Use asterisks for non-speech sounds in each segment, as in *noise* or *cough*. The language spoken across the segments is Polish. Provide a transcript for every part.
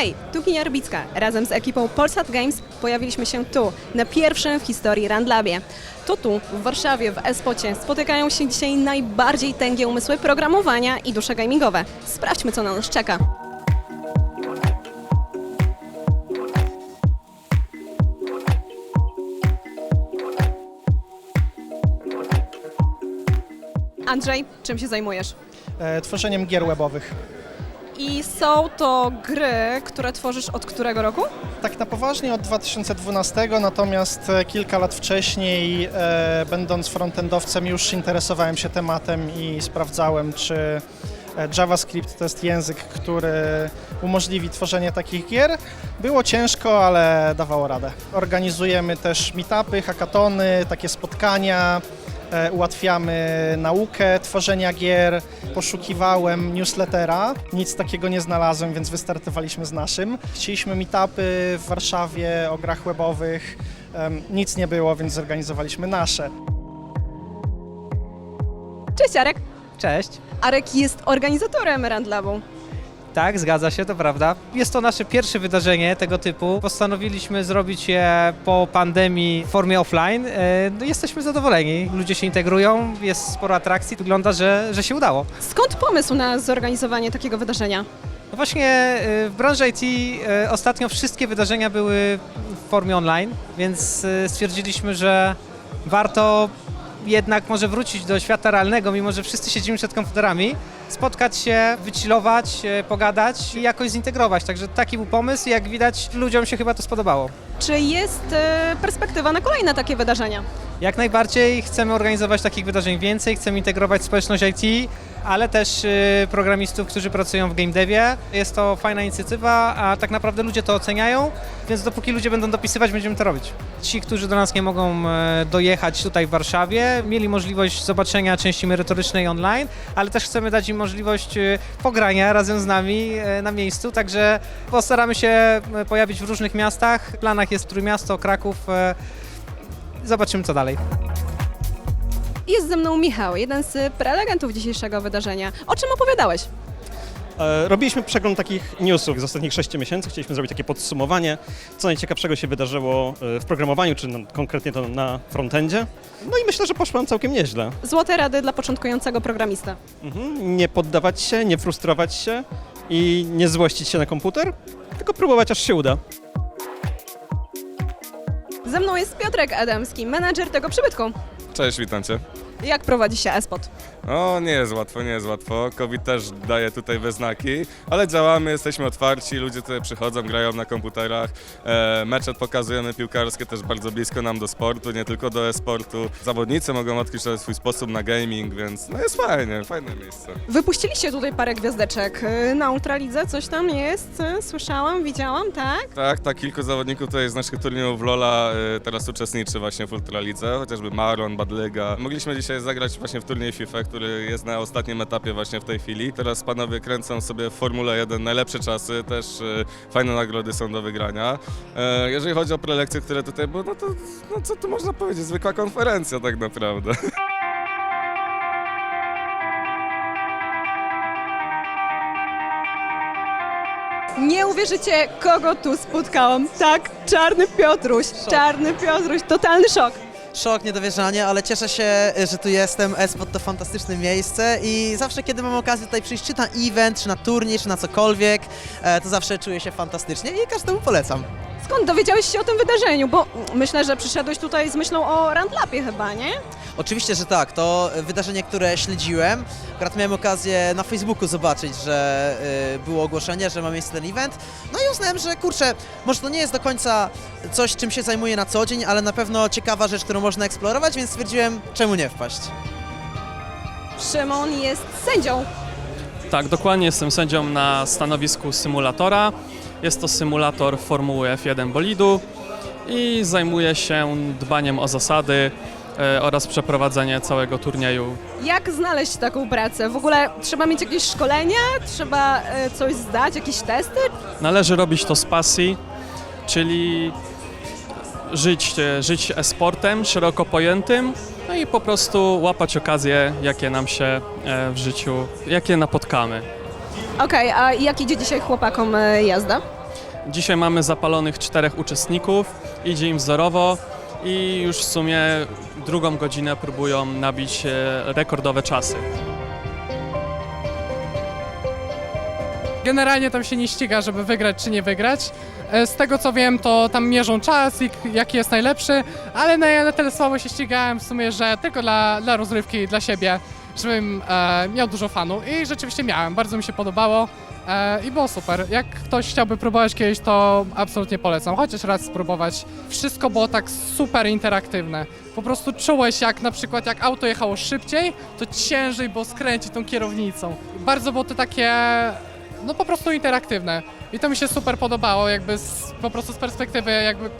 Hej, tu Kinia Rybicka. Razem z ekipą Polsat Games pojawiliśmy się tu, na pierwszym w historii Randlabie. To tu, w Warszawie, w Espocie, spotykają się dzisiaj najbardziej tęgie umysły programowania i dusze gamingowe. Sprawdźmy, co na nas czeka. Andrzej, czym się zajmujesz? e, tworzeniem gier webowych. I są to gry, które tworzysz od którego roku? Tak na poważnie od 2012, natomiast e, kilka lat wcześniej, e, będąc frontendowcem, już interesowałem się tematem i sprawdzałem, czy e, JavaScript to jest język, który umożliwi tworzenie takich gier. Było ciężko, ale dawało radę. Organizujemy też meetupy, hackatony, takie spotkania. E, Ułatwiamy naukę tworzenia gier. Poszukiwałem newslettera, nic takiego nie znalazłem, więc wystartowaliśmy z naszym. Chcieliśmy meetupy w Warszawie o grach webowych, nic nie było, więc zorganizowaliśmy nasze. Cześć Arek! Cześć. Arek jest organizatorem Randlabu. Tak, zgadza się, to prawda. Jest to nasze pierwsze wydarzenie tego typu. Postanowiliśmy zrobić je po pandemii w formie offline. E, No, jesteśmy zadowoleni. Ludzie się integrują, jest sporo atrakcji. Wygląda, że, że się udało. Skąd pomysł na zorganizowanie takiego wydarzenia? No właśnie e, w branży IT e, ostatnio wszystkie wydarzenia były w formie online, więc e, stwierdziliśmy, że warto jednak może wrócić do świata realnego, mimo że wszyscy siedzimy przed komputerami, spotkać się, wychillować, e, pogadać i jakoś zintegrować. Także taki był pomysł i jak widać ludziom się chyba to spodobało. Czy jest e, perspektywa na kolejne takie wydarzenia? Jak najbardziej chcemy organizować takich wydarzeń więcej, chcemy integrować społeczność IT, ale też y, programistów, którzy pracują w game devie. Jest to fajna inicjatywa, a tak naprawdę ludzie to oceniają, więc dopóki ludzie będą dopisywać, będziemy to robić. Ci, którzy do nas nie mogą e, dojechać tutaj w Warszawie, mieli możliwość zobaczenia części merytorycznej online, ale też chcemy dać im możliwość y, pogrania razem z nami e, na miejscu, także postaramy się e, pojawić w różnych miastach. W planach jest Trójmiasto, Kraków, Zobaczymy, co dalej. Jest ze mną Michał, jeden z prelegentów dzisiejszego wydarzenia. O czym opowiadałeś? E, Robiliśmy przegląd takich newsów z ostatnich 6 miesięcy. Chcieliśmy zrobić takie podsumowanie, co najciekawszego się wydarzyło e, w programowaniu, czy na- konkretnie to na frontendzie. No i myślę, że poszło nam całkiem nieźle. Złote rady dla początkującego programista. Mhm. Nie poddawać się, nie frustrować się i nie złościć się na komputer, tylko próbować aż się uda. Ze mną jest Piotrek Adamski, menadżer tego przybytku. Cześć, witam Cię. Jak prowadzi się Espot? O, nie jest łatwo, nie jest łatwo. COVID też daje tutaj we znaki, ale działamy, jesteśmy otwarci, ludzie tutaj przychodzą, grają na komputerach. E, mecze pokazujemy piłkarskie też bardzo blisko nam do sportu, nie tylko do e-sportu. Zawodnicy mogą odkryć na swój sposób na gaming, więc no jest fajnie, fajne miejsce. Wypuściliście tutaj parę gwiazdeczek. Y, Na Ultralidze coś tam jest, y, słyszałam, widziałam, tak? Tak, tak, kilku zawodników tutaj z naszych turniejów w Lola e, teraz uczestniczy właśnie w Ultralidze, chociażby Maron, Badlyga. Mogliśmy dzisiaj zagrać właśnie w turniej FIFA, który jest na ostatnim etapie właśnie w tej chwili. Teraz panowie kręcą sobie w Formule 1 najlepsze czasy, też e, fajne nagrody są do wygrania. E, jeżeli chodzi o prelekcje, które tutaj były, no to no co tu można powiedzieć, zwykła konferencja tak naprawdę. *laughs* Nie uwierzycie, kogo tu spotkałam. Tak, Czarny Piotruś. Czarny Piotruś, totalny szok. Szok, niedowierzanie, ale cieszę się, że tu jestem. Espot to fantastyczne miejsce i zawsze, kiedy mam okazję tutaj przyjść, czy na event, czy na turniej, czy na cokolwiek, e, to zawsze czuję się fantastycznie i każdemu polecam. Skąd dowiedziałeś się o tym wydarzeniu? Bo myślę, że przyszedłeś tutaj z myślą o Randlapie chyba, nie? Oczywiście, że tak, to wydarzenie, które śledziłem. Akurat miałem okazję na Facebooku zobaczyć, że y, było ogłoszenie, że ma miejsce ten event. No i uznałem, że kurczę, może to nie jest do końca coś, czym się zajmuję na co dzień, ale na pewno ciekawa rzecz, którą można eksplorować, więc stwierdziłem, czemu nie wpaść. Szymon jest sędzią. Tak, dokładnie jestem sędzią na stanowisku symulatora. Jest to symulator Formuły F1 bolidu i zajmuję się dbaniem o zasady e, oraz przeprowadzenie całego turnieju. Jak znaleźć taką pracę? W ogóle trzeba mieć jakieś szkolenia? Trzeba e, coś zdać, jakieś testy? Należy robić to z pasji, czyli żyć, e, żyć e-sportem szeroko pojętym, no i po prostu łapać okazje, jakie nam się w życiu, jakie napotkamy. Okej, a jak idzie dzisiaj chłopakom e, jazda? Dzisiaj mamy zapalonych czterech uczestników, idzie im wzorowo i już w sumie drugą godzinę próbują nabić e, rekordowe czasy. Generalnie tam się nie ściga, żeby wygrać czy nie wygrać. E, Z tego co wiem, to tam mierzą czas i k- jaki jest najlepszy, ale na, na tyle słabo się ścigałem w sumie, że tylko dla, dla rozrywki, dla siebie, żebym e, miał dużo fanu i rzeczywiście miałem, bardzo mi się podobało e, i było super. Jak ktoś chciałby próbować kiedyś, to absolutnie polecam, chociaż raz spróbować. Wszystko było tak super interaktywne. Po prostu czułeś jak na przykład jak auto jechało szybciej, to ciężej było skręcić tą kierownicą. Bardzo było to takie no po prostu interaktywne. I to mi się super podobało, jakby z, po prostu z perspektywy jakby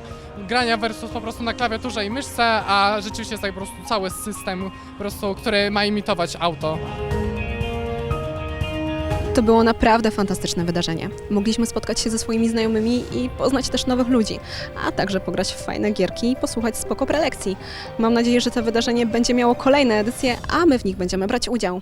grania versus po prostu na klawiaturze i myszce, a rzeczywiście jest tak po prostu cały system, po prostu, który ma imitować auto. To było naprawdę fantastyczne wydarzenie. Mogliśmy spotkać się ze swoimi znajomymi i poznać też nowych ludzi, a także pograć w fajne gierki i posłuchać spoko prelekcji. Mam nadzieję, że to wydarzenie będzie miało kolejne edycje, a my w nich będziemy brać udział.